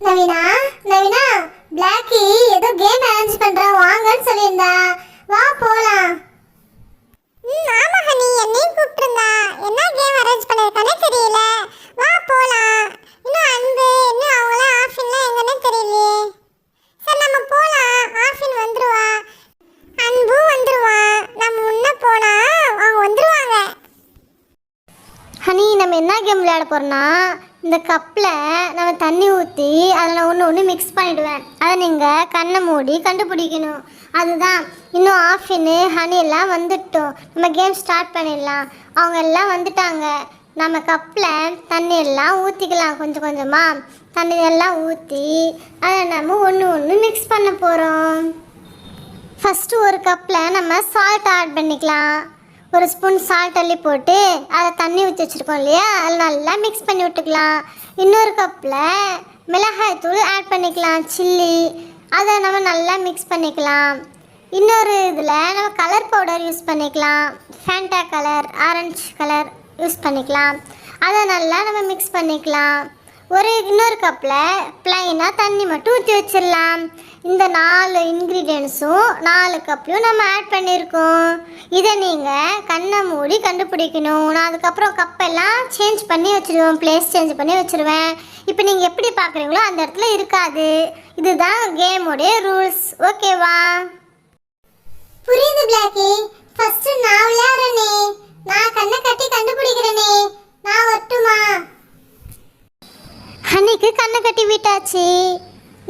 நவீனா நவீனா பிளாக்கி ஏதோ game arrange பண்றான் வாங்கன்னு சொல்லியிருந்தா. வா போலாம். ம் ஆமா ஹனி என்னையும் கூப்பிட்டிருந்தா. என்ன கேம் அரேஞ்ச் பண்ணிருக்கானே தெரியல. வா போலாம். இன்னும் அன்பு இன்னும் அவங்களாம் ஆஃபின்லாம் எங்கன்னே தெரியலையே. சரி நம்ம போலாம். ஆஃபின் வந்துருவா. அன்பும் வந்துருவா. நம்ம முன்ன போனா அவங்க வந்துருவாங்க. ஹனி நம்ம என்ன கேம் விளையாட போகிறோம்னா இந்த கப்பில் நம்ம தண்ணி ஊற்றி அதில் ஒன்று ஒன்று மிக்ஸ் பண்ணிவிடுவேன் அதை நீங்கள் கண்ணை மூடி கண்டுபிடிக்கணும். அதுதான். இன்னும் ஆஃபின்னு ஹனி எல்லாம் வந்துட்டோம். நம்ம கேம் ஸ்டார்ட் பண்ணிடலாம். அவங்க எல்லாம் வந்துட்டாங்க. நம்ம கப்பில் தண்ணி எல்லாம் ஊற்றிக்கலாம் கொஞ்சம் கொஞ்சமாக தண்ணி எல்லாம் ஊற்றி அதை நம்ம ஒன்று ஒன்று மிக்ஸ் பண்ண போகிறோம் ஃபஸ்ட்டு ஒரு கப்பில் நம்ம சால்ட் ஆட் பண்ணிக்கலாம். ஒரு ஸ்பூன் சால்ட் அள்ளி போட்டு அதை தண்ணி ஊற்றி வச்சுருக்கோம் இல்லையா? அதில் நல்லா மிக்ஸ் பண்ணி விட்டுக்கலாம். இன்னொரு கப்பில் மிளகாய் தூள் ஆட் பண்ணிக்கலாம். சில்லி அதை நம்ம நல்லா மிக்ஸ் பண்ணிக்கலாம். இன்னொரு இதில் நம்ம கலர் பவுடர் யூஸ் பண்ணிக்கலாம். Fanta colour orange colour use பண்ணிக்கலாம். அதை நல்லா நம்ம மிக்ஸ் பண்ணிக்கலாம். ஒரு இன்னொரு கப்பில் ப்ளைனாக தண்ணி மட்டும் ஊற்றி வச்சிடலாம். இந்த நாலு இன்க்ரீடியன்ஸும் நாலு கப்லையும் நம்ம ஆட் பண்ணியிருக்கோம் இதை நீங்கள் கண்ணை மூடி கண்டுபிடிக்கணும். நான் அதுக்கப்புறம் கப்பெல்லாம் சேஞ்ச் பண்ணி வச்சுருவேன். ப்ளேஸ் சேஞ்ச் பண்ணி வச்சுருவேன். இப்போ நீங்கள் எப்படி பார்க்குறீங்களோ அந்த இடத்துல இருக்காது. இதுதான் கேமோடைய ரூல்ஸ் ஓகேவா புரியுது பிளாக்கி. ஃபர்ஸ்ட் நான் விளையாடுறேனே. நான் கண்ணை கட்டி கண்டுபிடிக்கிறேனே. நான் வரட்டுமா? ஹனிக்கு கண்ணை கட்டி விட்டாச்சு.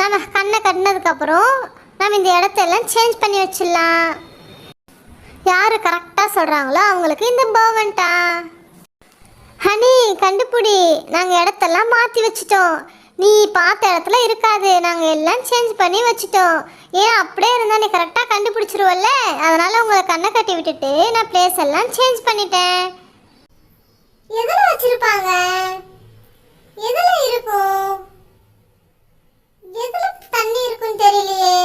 நம்ம கண்ணை கட்டினதுக்கப்புறம் நம்ம இந்த இடத்தெல்லாம் சேஞ்ச் பண்ணி வச்சிடலாம். யார் கரெக்டாக சொல்கிறாங்களோ அவங்களுக்கு இந்த பவன்ட்டா ஹனி கண்டுபிடி. நாங்கள் இடத்தெல்லாம் மாற்றி வச்சிட்டோம். நீ பார்த்த இடத்துல இருக்காது. நாங்கள் எல்லாம் சேஞ்ச் பண்ணி வச்சிட்டோம். ஏன் அப்படியே இருந்தால் நீ கரெக்டாக கண்டுபிடிச்சிருவல்ல? அதனால் உங்களை கண்ணை கட்டி விட்டுட்டு நான் பிளேஸ் எல்லாம் சேஞ்ச் பண்ணிட்டேன். எதில் வச்சிருப்பாங்க எதுல இருக்கும் எதுல தண்ணி இருக்குன்னு தெரியலையே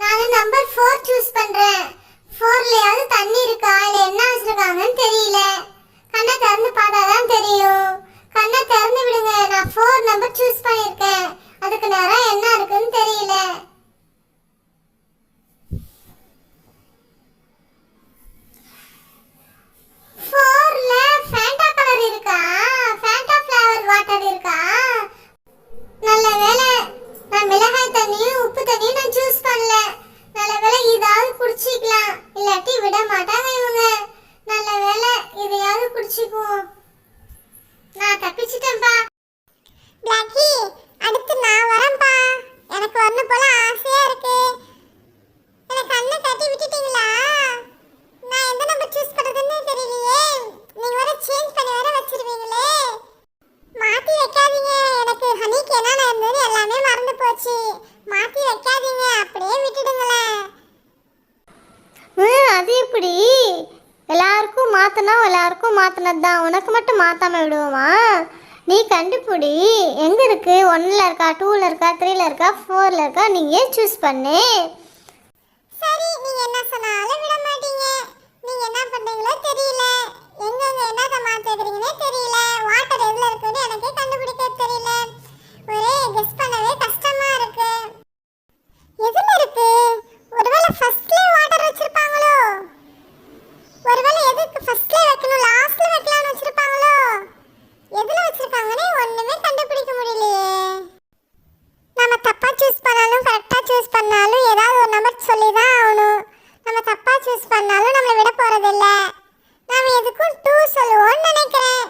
நான் நம்பர் ஃபோர் சூஸ் பண்றேன் ஃபோர்லயாவது தண்ணி இருக்கா இல்ல என்ன வச்சிருக்காங்கன்னு தெரியல கண்ணை திறந்து பார்த்தாதான் தெரியும் கண்ணை திறந்து விடுங்க நான் ஃபோர் நம்பர் சூஸ் பண்ணியிருக்கேன் அதுக்கு நேரம் என்ன இருக்குன்னு தெரியல ஃபோர்ல ஃபேண்டா கலர் இருக்கா ஃபேண்டா ஃப்ளேவர் வாட்டர் இருக்கா நல்ல வேளை நான் மிளகாய் தண்ணியும் உப்பு தண்ணியும் நான் சூஸ் பண்ணல நல்ல வேளை இதாவது குடிச்சிக்கலாம் இல்லாட்டி விட மாட்டாங்க இவங்க நல்ல வேளை இதையாவது குடிச்சிக்குவோம் நான் தப்பிச்சிட்டேன்பா பிளாக்கி அடுத்து நான் வரேன்ப்பா எனக்கு வரணும் போல ஆசையா இருக்கு எனக்கு கண்ணை கட்டி விட்டுட்டீங்களா நான் எந்த நம்பர் சூஸ் பண்றதுன்னு தெரியலையே நீங்க வர சேஞ்ச் பண்ணி வர வச்சிருவீங்களே மாத்தி வைக்காதீங்க எனக்கு ஹனிக்கு என்னென்ன இருந்தது எல்லாமே மறந்து போச்சு மாத்தி வைக்காதீங்க அப்படியே விட்டுடுங்களேன் ம் அது எப்படி எல்லாருக்கும் மாற்றினா எல்லாருக்கும் மாற்றினது தான் உனக்கு மட்டும் மாற்றாமல் விடுவோமா? நீ கண்டுபிடி. எங்கே இருக்கு? ஒன்னில் இருக்கா டூவில் இருக்கா த்ரீல இருக்கா ஃபோரில் இருக்கா? நீங்கள் சூஸ் பண்ணு? சரி நீங்கள் என்ன சொன்னாலும் விட மாட்டீங்க. நீங்க என்ன பண்ணுறீங்களோ தெரியல. எங்கெங்க என்னத மாத்திக்கிறீங்கன்னே தெரியல வாட்டர் எதுல இருக்குன்னு எனக்கு கண்டுபிடிக்க தெரியல ஒரே கெஸ் பண்ணவே கஷ்டமா இருக்கு எதுல இருக்கு ஒருவேளை ஃபர்ஸ்ட்ல வாட்டர் வச்சிருப்பாங்களோ ஒருவேளை எதுக்கு ஃபர்ஸ்ட்ல வைக்கணும் லாஸ்ட்ல வைக்கலாம்னு வச்சிருப்பாங்களோ எதுல வச்சிருக்காங்கன்னே ஒண்ணுமே கண்டுபிடிக்க முடியலையே நம்ம தப்பா சூஸ் பண்ணாலும் கரெக்டா சூஸ் பண்ணாலும் ஏதாவது ஒரு நம்பர் சொல்லி தான் ஆகணும் நம்ம தப்பா சூஸ் பண்ணாலும் நம்மளை விட போறதில்ல நாம எதுக்கும் டூ சொல்லுவோம்னு நினைக்கிறேன்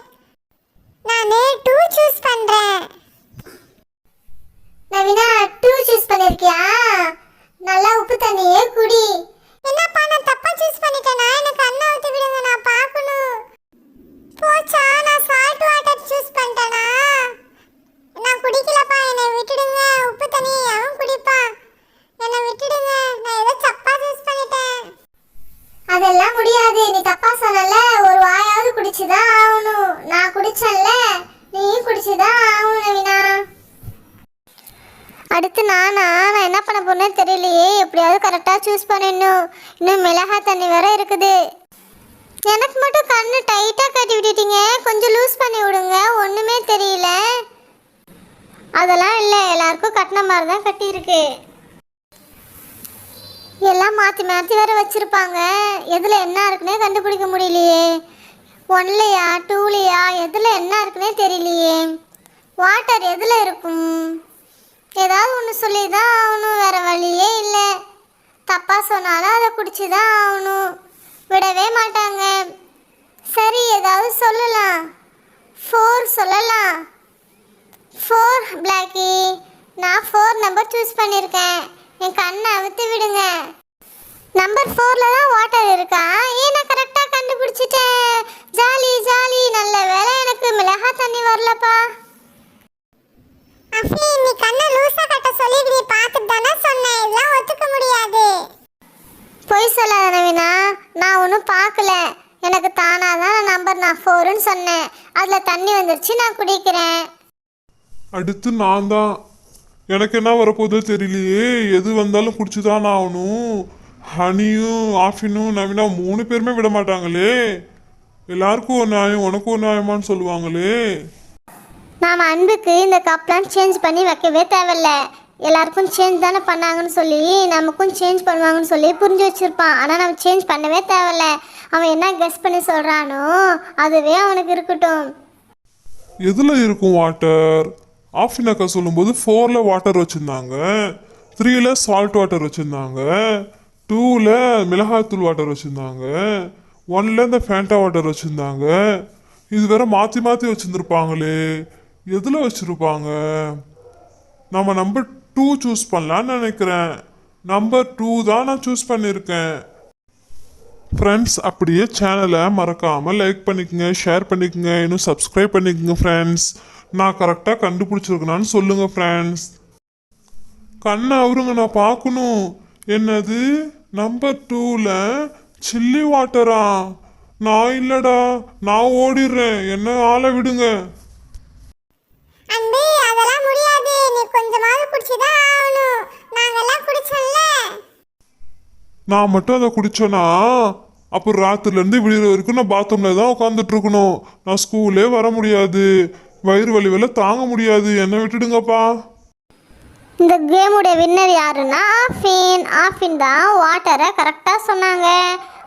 நான் டூ சூஸ் பண்றேன் நவீனா டூ சூஸ் பண்ணிருக்கியா நல்லா உப்பு தண்ணியே குடி என்னப்பா நான் தப்பா சூஸ் பண்ணிட்டேனா எனக்கு அண்ணா ஊத்தி விடுங்க நான் பார்க்கணும் போச்சா நான் சால்ட் வாட்டர் சூஸ் பண்ணிட்டேனா நான் குடிக்கலப்பா என்னை விட்டுடுங்க உப்பு தண்ணி அவன் குடிப்பான் என்னை விட்டுடுங்க நான் ஏதோ தப்பா சூஸ் பண்ணிட்டேன் அதெல்லாம் முடியாது நீ தப்பா சொன்னல ஒரு வாயாவது குடிச்சுதான் ஆகணும் குடிச்சல்ல? நீ நீயும் குடிச்சுதான் ஆகணும் நவீனா. அடுத்து நானா? நான் என்ன பண்ண போறேன்னு தெரியலையே. எப்படியாவது கரெக்டாக சூஸ் பண்ணிடணும் இன்னும். மிளகாய் தண்ணி வேற இருக்குது. எனக்கு மட்டும் கண்ணு டைட்டாக கட்டி விட்டுட்டீங்க. கொஞ்சம் லூஸ் பண்ணி விடுங்க. ஒன்றுமே தெரியல. அதெல்லாம் இல்லை. எல்லாருக்கும் கட்டின மாதிரி தான் கட்டியிருக்கு. எல்லாம் மாற்றி மாற்றி வேற வச்சுருப்பாங்க. எதில் என்ன இருக்குன்னே கண்டுபிடிக்க முடியலையே. ஒன்லையா டூலையா எதில் என்ன இருக்குன்னே தெரியலையே. வாட்டர் எதில் இருக்கும்? ஏதாவது ஒன்று சொல்லி தான் ஆகணும் வேறு வழியே இல்லை. தப்பாக சொன்னாலும் அதை குடிச்சு தான் ஆகணும். விடவே மாட்டாங்க. சரி ஏதாவது சொல்லலாம். ஃபோர் சொல்லலாம். ஃபோர் பிளாக்கி நான் ஃபோர் நம்பர் சூஸ் பண்ணியிருக்கேன் என் கண்ணை அவுத்து விடுங்க. நம்பர் ஃபோரில் தான் வாட்டர் இருக்கா? ஏன் நான் கரெக்டாக கண்டுபிடிச்சிட்டேன். வரலப்பா. அஃபி நீ கண்ணை லூசா கட்ட சொல்லி நீ பார்த்துட்டு தானே சொன்னேன் இதெல்லாம் ஒத்துக்க முடியாது. பொய் சொல்லாத நவீனா. நான் ஒன்றும் பார்க்கல. எனக்கு தானாக தான் நம்பர் நான் ஃபோருன்னு சொன்னேன். அதில் தண்ணி வந்துருச்சு நான் குடிக்கிறேன். அடுத்து நான் தான். எனக்கு என்ன வரப்போதோ தெரியலையே. எது வந்தாலும் குடிச்சுதான் ஆகணும். ஹனியும் ஆஃபினும் நவீனா மூணு பேருமே விட மாட்டாங்களே. எல்லாருக்கும் ஒரு நியாயம் உனக்கும் ஒரு நியாயமான்னு சொல்லுவாங்களே. நாம் அன்புக்கு இந்த கப்லாம் சேஞ்ச் பண்ணி வைக்கவே தேவையில்ல. எல்லாருக்கும் சேஞ்ச் தானே பண்ணாங்கன்னு சொல்லி நமக்கும் சேஞ்ச் பண்ணுவாங்கன்னு சொல்லி புரிஞ்சு வச்சுருப்பான். ஆனால் நம்ம சேஞ்ச் பண்ணவே தேவையில்ல. அவன் என்ன கெஸ் பண்ணி சொல்கிறானோ அதுவே அவனுக்கு இருக்கட்டும். எதில் இருக்கும் வாட்டர் ஆஃபின் அக்கா சொல்லும்போது ஃபோரில் வாட்டர் வச்சுருந்தாங்க. த்ரீயில் சால்ட் வாட்டர் வச்சுருந்தாங்க. டூவில் மிளகாய்த்தூள் வாட்டர் வச்சுருந்தாங்க. ஒன்னில் இந்த ஃபேண்டா வாட்டர் வச்சுருந்தாங்க. இது வேற மாற்றி மாற்றி வச்சுருந்துருப்பாங்களே. எதில் வச்சுருப்பாங்க? நம்ம நம்பர் டூ சூஸ் பண்ணலான்னு நினைக்கிறேன். நம்பர் டூ தான் நான் சூஸ் பண்ணியிருக்கேன் ஃப்ரெண்ட்ஸ் அப்படியே சேனலை மறக்காமல் லைக் பண்ணிக்கோங்க ஷேர் பண்ணிக்கங்க இன்னும் சப்ஸ்கிரைப் பண்ணிக்கோங்க ஃப்ரெண்ட்ஸ் நான் கரெக்டாக கண்டுபிடிச்சிருக்கேனான்னு சொல்லுங்கள் ஃப்ரெண்ட்ஸ் கண்ணை அவருங்க நான் பார்க்கணும். என்னது? நம்பர் டூவில் சில்லி வாட்டரா நான் இல்லைடா நான் ஓடிடுறேன். என்ன ஆளை விடுங்க அன்பு அதெல்லாம் முடியாது நீ கொஞ்சமாவது குடிச்சுதான் ஆகணும் நாங்கெல்லாம் குடிச்சோம்ல நான் மட்டும் அதை குடித்தேன்னா அப்புறம் ராத்திரிலேருந்து விடிகிற வரைக்கும் நான் பாத்ரூமில் தான் உட்காந்துட்டு இருக்கணும். நான் ஸ்கூலே வர முடியாது. வயிறு வலி வேலை தாங்க முடியாது. என்ன விட்டுடுங்கப்பா. இந்த கேமுடைய வின்னர் யாருன்னா ஆஃபின். ஆஃபின் தான் வாட்டரை கரெக்டாக சொன்னாங்க.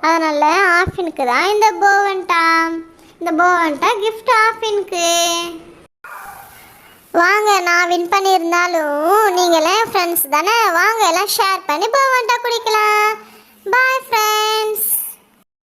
அதனால் ஆஃபினுக்கு தான் இந்த போவன்டா இந்த போவன்டா கிஃப்ட் ஆஃபினுக்கு. வாங்க நான் வின் பண்ணியிருந்தாலும் நீங்களாம் ஃப்ரெண்ட்ஸ் தானே? வாங்க எல்லாம் ஷேர் பண்ணி போவன்டா குடிக்கலாம். Bye friends